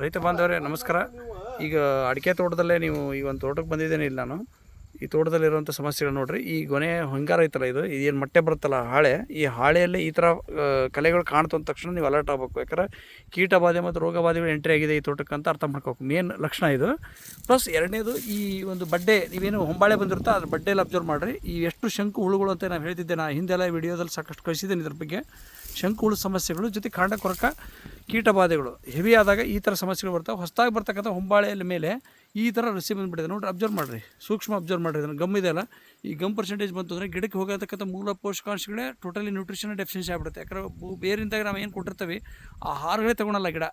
ರೈತ ಬಾಂಧವರೇ, ನಮಸ್ಕಾರ. ಈಗ ಅಡಿಕೆ ತೋಟದಲ್ಲೇ ನೀವು ಈ ಒಂದು ತೋಟಕ್ಕೆ ಬಂದಿದ್ದೇನೆ ಇಲ್ಲಿ ನಾನು. ಈ ತೋಟದಲ್ಲಿರುವಂಥ ಸಮಸ್ಯೆಗಳು ನೋಡ್ರಿ, ಈ ಗೊನೆ ಹೊಂಗಾರ ಐತಲ್ಲ ಇದು, ಇದೇನು ಮೊಟ್ಟೆ ಬರುತ್ತಲ್ಲ ಹಾಳೆ, ಈ ಹಾಳೆಯಲ್ಲಿ ಈ ಥರ ಕಲೆಗಳು ಕಾಣ್ತು ಅಂದ ತಕ್ಷಣ ನೀವು ಅಲರ್ಟ್ ಆಗಬೇಕು. ಯಾಕಂದ್ರೆ ಕೀಟ ಬಾಧೆ ಮತ್ತು ರೋಗ ಬಾಧೆಗಳು ಎಂಟ್ರಿ ಆಗಿದೆ ಈ ತೋಟಕ್ಕೆ ಅಂತ ಅರ್ಥ ಮಾಡ್ಕೋಬೇಕು. ಮೇನ್ ಲಕ್ಷಣ ಇದು. ಪ್ಲಸ್ ಎರಡನೇದು, ಈ ಒಂದು ಬಡ್ಡೆ, ನೀವೇನು ಹೊಂಬಾಳೆ ಬಂದಿರುತ್ತೋ ಅದ್ರ ಬಡ್ಡೆಯಲ್ಲಿ ಅಬ್ಸರ್ವ್ ಮಾಡಿರಿ. ಈ ಎಷ್ಟು ಶಂಕು ಹುಳುಗಳು ಅಂತ ನಾನು ಹೇಳ್ತಿದ್ದೆ ನಾನು ಹಿಂದೆಲ್ಲ ವಿಡಿಯೋದಲ್ಲಿ ಸಾಕಷ್ಟು ಕಳಿಸಿದ್ದೇನೆ ಇದ್ರ ಬಗ್ಗೆ. ಶಂಕು ಹುಳು ಸಮಸ್ಯೆಗಳು, ಜೊತೆ ಕಾಂಡ ಕೊರಕ, ಕೀಟಬಾಧೆಗಳು. ಹೆವಿ ಆದಾಗ ಈ ಥರ ಸಮಸ್ಯೆಗಳು ಬರ್ತವೆ. ಹೊಸದಾಗಿ ಬರ್ತಕ್ಕಂಥ ಹೊಂಬಾಳೆಯಲ್ಲಿ ಮೇಲೆ ಈ ಥರ ರಸಿ ಬಂದುಬಿಟ್ಟಿದೆ. ನೋಡಿರಿ ಅಬ್ಸರ್ವ್ ಮಾಡಿರಿ. ಸೂಕ್ಷ್ಮ ಅಬ್ಸರ್ವ್ ಮಾಡಿರಿ. ಅದನ್ನು ಗಮ್ ಇದೆಯಲ್ಲ ಈ ಗಮ್ ಪರ್ಸೆಂಟೇಜ್ ಬಂತು ಅಂದರೆ ಗಿಡಕ್ಕೆ ಹೋಗತಕ್ಕಂಥ ಮೂಲ ಪೋಷಕಾಂಶಗಳೇ ಟೋಟಲಿ ನ್ಯೂಟ್ರಿಷನ್ ಡೆಫಿಷಿಯನ್ಸಿ ಆಗ್ಬಿಡುತ್ತೆ. ಯಾಕಂದ್ರೆ ಬೇರಿಂದಾಗ ನಾವು ಏನು ಕೊಟ್ಟಿರ್ತೀವಿ? ಆ ಆಹಾರಗಳೇ ತೊಗೊಳಲ್ಲ ಗಿಡ.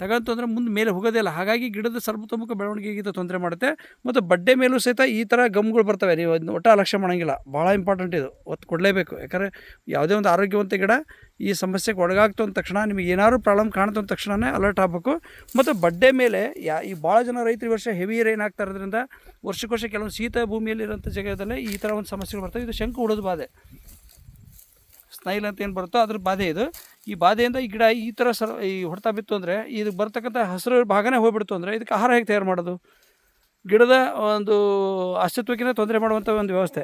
ತಗಂತು ಅಂದರೆ ಮುಂದೆ ಮೇಲೆ ಹೋಗೋದಿಲ್ಲ ಹಾಗಾಗಿ ಗಿಡದ ಸರ್ವತೋಮುಖ ಬೆಳವಣಿಗೆಗಿಂತ ತೊಂದರೆ ಮಾಡುತ್ತೆ. ಮತ್ತು ಬಡ್ಡೆ ಮೇಲೂ ಸಹಿತ ಈ ಥರ ಗಮ್ಗಳು ಬರ್ತವೆ. ನೀವು ಅದನ್ನ ಒಟ್ಟ ಲಕ್ಷ್ಯ ಮಾಡೋಂಗಿಲ್ಲ. ಭಾಳ ಇಂಪಾರ್ಟೆಂಟ್ ಇದು. ಒತ್ತು ಕೊಡಲೇಬೇಕು. ಯಾಕಂದರೆ ಯಾವುದೇ ಒಂದು ಆರೋಗ್ಯವಂತ ಗಿಡ ಈ ಸಮಸ್ಯೆಗೆ ಒಳಗಾಗ್ತು ಅಂದ ತಕ್ಷಣ ನಿಮಗೆ ಏನಾದರೂ ಪ್ರಾಬ್ಲಮ್ ಕಾಣ್ತು ಅಂದ ತಕ್ಷಣವೇ ಅಲರ್ಟ್ ಆಗಬೇಕು. ಮತ್ತು ಬಡ್ಡೆ ಮೇಲೆ ಯಾ ಈ ಭಾಳ ಜನ ರೈತರು ವರ್ಷ ಹೆವಿ ರೈನ್ ಆಗ್ತಾ ಇರೋದ್ರಿಂದ ವರ್ಷಕ್ಕೊರ್ಷ ಕೆಲವೊಂದು ಶೀತ ಭೂಮಿಯಲ್ಲಿರೋಂಥ ಜಾಗದಲ್ಲೇ ಈ ಥರ ಒಂದು ಸಮಸ್ಯೆಗಳು ಬರ್ತವೆ. ಇದು ಶಂಕು ಉಡೋದು ಬಾಧೆ. ಸ್ನೈಲ್ ಅಂತ ಏನು ಬರುತ್ತೋ ಅದ್ರ ಬಾಧೆ ಇದು. ಈ ಬಾಧೆಯಿಂದ ಈ ಗಿಡ ಈ ಥರ ಸರ್ ಈ ಹೊಡ್ತಾ ಬಿತ್ತು ಅಂದರೆ ಇದು ಬರ್ತಕ್ಕಂಥ ಹಸಿರು ಭಾಗನೇ ಹೋಗ್ಬಿಡ್ತು ಅಂದರೆ ಇದಕ್ಕೆ ಆಹಾರ ಹೇಗೆ ತಯಾರು ಮಾಡೋದು? ಗಿಡದ ಒಂದು ಅಸ್ತಿತ್ವಕ್ಕಿಂತ ತೊಂದರೆ ಮಾಡುವಂಥ ಒಂದು ವ್ಯವಸ್ಥೆ.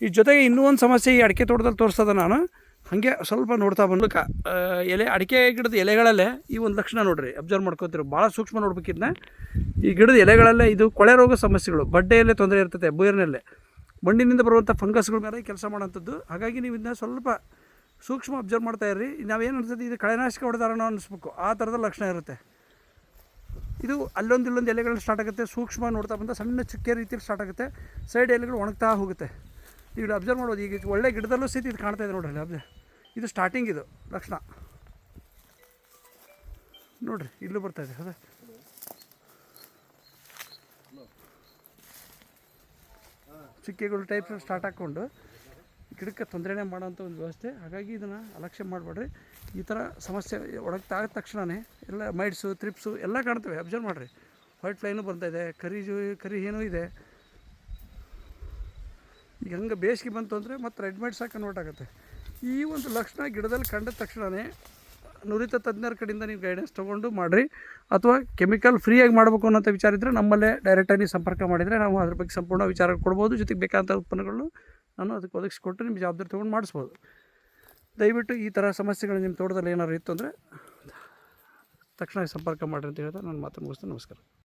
ಈ ಜೊತೆಗೆ ಇನ್ನೂ ಒಂದು ಸಮಸ್ಯೆ ಈ ಅಡಿಕೆ ತೋಟದಲ್ಲಿ ತೋರಿಸ್ತದೆ ನಾನು. ಹಾಗೆ ಸ್ವಲ್ಪ ನೋಡ್ತಾ ಬಂದು ಎಲೆ, ಅಡಿಕೆ ಗಿಡದ ಎಲೆಗಳಲ್ಲೇ ಈ ಒಂದು ಲಕ್ಷಣ ನೋಡ್ರಿ. ಅಬ್ಸರ್ವ್ ಮಾಡ್ಕೋತೀರಿ. ಭಾಳ ಸೂಕ್ಷ್ಮ ನೋಡ್ಬೇಕಿದ್ನ ಈ ಗಿಡದ ಎಲೆಗಳಲ್ಲೇ ಇದು ಕೊಳೆ ರೋಗ ಸಮಸ್ಯೆಗಳು. ಬಡ್ಡೆಯಲ್ಲೇ ತೊಂದರೆ ಇರ್ತದೆ ಬೇರಿನಲ್ಲೇ ಮಣ್ಣಿನಿಂದ ಬರುವಂಥ ಫಂಗಸ್ಗಳ ಮೇಲೆ ಕೆಲಸ ಮಾಡೋಂಥದ್ದು ಹಾಗಾಗಿ ನೀವು ಇದನ್ನ ಸ್ವಲ್ಪ ಸೂಕ್ಷ್ಮ ಅಬ್ಸರ್ವ್ ಮಾಡ್ತಾ ಇರ್ರಿ. ನಾವೇನು ಅನ್ಸುತ್ತೆ, ಇದು ಕಳೆನಾಶಕ ಹೊಡೆದಾರನೋ ಅನ್ನಿಸ್ಬೇಕು ಆ ಥರದ ಲಕ್ಷಣ ಇರುತ್ತೆ. ಇದು ಅಲ್ಲೊಂದು ಇಲ್ಲೊಂದು ಎಲೆಗಳು ಸ್ಟಾರ್ಟ್ ಆಗುತ್ತೆ. ಸೂಕ್ಷ್ಮ ನೋಡ್ತಾ ಬಂದ ಸಣ್ಣ ಚುಕ್ಕೆ ರೀತಿಯಲ್ಲಿ ಸ್ಟಾರ್ಟ್ ಆಗುತ್ತೆ. ಸೈಡ್ ಎಲೆಗಳು ಒಣಗ್ತಾ ಹೋಗುತ್ತೆ. ಈಗ ಅಬ್ಸರ್ವ್ ಮಾಡ್ಬೋದು. ಈಗ ಒಳ್ಳೆ ಗಿಡದಲ್ಲೂ ಸಹಿತ ಇದು ಕಾಣ್ತಾ ಇದೆ ನೋಡ್ರಿ ಅಬ್ಸರ್ವ್. ಇದು ಸ್ಟಾರ್ಟಿಂಗ್ ಇದು ಲಕ್ಷಣ. ನೋಡ್ರಿ, ಇಲ್ಲೂ ಬರ್ತಾ ಇದೆ. ಅದೇ. ಚುಕ್ಕೆಗಳು ಟೈಪ್ ಸ್ಟಾರ್ಟ್ ಹಾಕ್ಕೊಂಡು ಗಿಡಕ್ಕೆ ತೊಂದರೆನೇ ಮಾಡೋಂಥ ಒಂದು ವ್ಯವಸ್ಥೆ. ಹಾಗಾಗಿ ಇದನ್ನು ಅಲಕ್ಷ್ಯ ಮಾಡಬೇಡ್ರಿ. ಈ ಥರ ಸಮಸ್ಯೆ ಒಳಗ್ತಾ ಆದ ತಕ್ಷಣವೇ ಎಲ್ಲ ಮೈಡ್ಸು ತ್ರಿಪ್ಸು ಎಲ್ಲ ಕಾಣ್ತವೆ. ಅಬ್ಸರ್ವ್ ಮಾಡಿರಿ. ವೈಟ್ ಲೈನು ಬರ್ತಾ ಇದೆ, ಕರಿ ಜೂ, ಕರಿ ಏನೂ ಇದೆ. ಈಗ ಹಂಗೆ ಬೇಸಿಗೆ ಬಂತು ಅಂದರೆ ಮತ್ತು ರೆಡ್ ಮೈಡ್ಸ್ ಕನ್ವರ್ಟ್ ಆಗುತ್ತೆ. ಈ ಒಂದು ಲಕ್ಷಣ ಗಿಡದಲ್ಲಿ ಕಂಡ ತಕ್ಷಣವೇ ನುರಿತ ತಜ್ಞರ ಕಡೆಯಿಂದ ನೀವು ಗೈಡೆನ್ಸ್ ತೊಗೊಂಡು ಮಾಡಿರಿ. ಅಥವಾ ಕೆಮಿಕಲ್ ಫ್ರೀಯಾಗಿ ಮಾಡಬೇಕು ಅನ್ನೋಂಥ ವಿಚಾರ ಇದ್ದರೆ ನಮ್ಮಲ್ಲೇ ಡೈರೆಕ್ಟಾಗಿ ನೀವು ಸಂಪರ್ಕ ಮಾಡಿದರೆ ನಾವು ಅದ್ರ ಬಗ್ಗೆ ಸಂಪೂರ್ಣ ವಿಚಾರ ಕೊಡ್ಬೋದು. ಜೊತೆಗೆ ಬೇಕಾದಂಥ ಉತ್ಪನ್ನಗಳನ್ನು ನಾನು ಅದಕ್ಕೆ ಒದಗಿಸ್ಕೊಟ್ಟು ನಿಮ್ಮ ಜವಾಬ್ದಾರಿ ತೊಗೊಂಡು ಮಾಡಿಸ್ಬೋದು. ದಯವಿಟ್ಟು ಈ ಥರ ಸಮಸ್ಯೆಗಳು ನಿಮ್ಮ ತೋಟದಲ್ಲಿ ಏನಾದ್ರು ಇತ್ತು ಅಂದರೆ ತಕ್ಷಣ ಸಂಪರ್ಕ ಮಾಡಿರಿ ಅಂತ ಹೇಳ್ತಾ ನಾನು ಮಾತು ಮುಗಿಸ್ತೇನೆ. ನಮಸ್ಕಾರ.